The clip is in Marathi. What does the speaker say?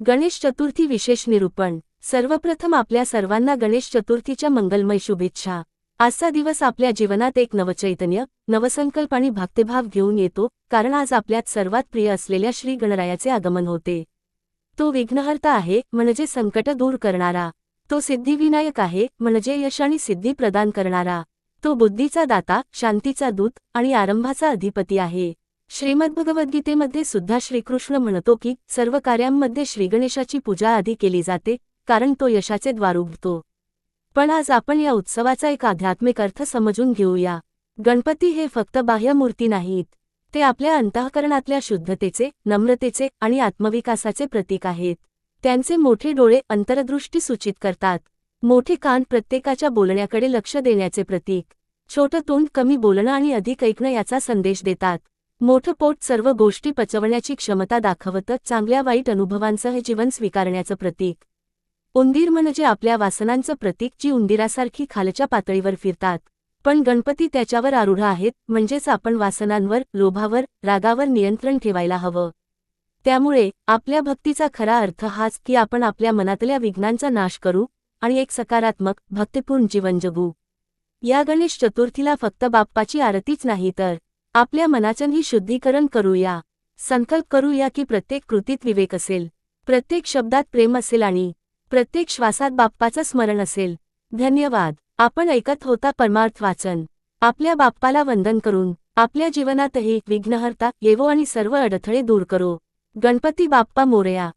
गणेश चतुर्थी विशेष निरूपण. सर्वप्रथम आपल्या सर्वांना गणेश चतुर्थीच्या मंगलमय शुभेच्छा. आजचा दिवस आपल्या जीवनात एक नवचैतन्य नवसंकल्प आणि भक्तिभाव घेऊन येतो कारण आज आपल्यात सर्वात प्रिय असलेल्या श्री गणरायाचे आगमन होते. तो विघ्नहर्ता आहे म्हणजे संकट दूर करणारा. तो सिद्धिविनायक आहे म्हणजे यश आणि सिद्धी प्रदान करणारा. तो बुद्धीचा दाता शांतीचा दूत आणि आरंभाचा अधिपती आहे. श्रीमद्भगवद्गीतेमध्ये सुद्धा श्रीकृष्ण म्हणतो की सर्व कार्यांमध्ये श्रीगणेशाची पूजा आधी केली जाते कारण तो यशाचे द्वार उघडतो. पण आज आपण या उत्सवाचा एक आध्यात्मिक अर्थ समजून घेऊया. गणपती हे फक्त बाह्यमूर्ती नाहीत ते आपल्या अंतःकरणातल्या शुद्धतेचे नम्रतेचे आणि आत्मविकासाचे प्रतीक आहेत. त्यांचे मोठे डोळे अंतरदृष्टी सूचित करतात मोठे कान प्रत्येकाच्या बोलण्याकडे लक्ष देण्याचे प्रतीक छोटं तोंड कमी बोलणं आणि अधिक ऐकणं याचा संदेश देतात. मोठं पोट सर्व गोष्टी पचवण्याची क्षमता दाखवतं चांगल्या वाईट अनुभवांसह जीवन स्वीकारण्याचं प्रतीक. उंदीर म्हणजे आपल्या वासनांचं प्रतीक जी उंदिरासारखी खालच्या पातळीवर फिरतात. पण गणपती त्याच्यावर आरूढ आहेत म्हणजेच आपण वासनांवर लोभावर रागावर नियंत्रण ठेवायला हवं. त्यामुळे आपल्या भक्तीचा खरा अर्थ हाच की आपण आपल्या मनातल्या विघ्नांचा नाश करू आणि एक सकारात्मक भक्तिपूर्ण जीवन जगू. या गणेश चतुर्थीला फक्त बाप्पाची आरतीच नाही तर आपल्या मनाचंही शुद्धीकरण करूया. संकल्प करूया की प्रत्येक कृतीत विवेक असेल. प्रत्येक शब्दात प्रेम असेल आणि प्रत्येक श्वासात बाप्पाचं स्मरण असेल. धन्यवाद. आपण ऐकत होता परमार्थ वाचन. आपल्या बाप्पाला वंदन करून आपल्या जीवनातही विघ्नहर्ता येवो आणि सर्व अडथळे दूर करो. गणपती बाप्पा मोरया.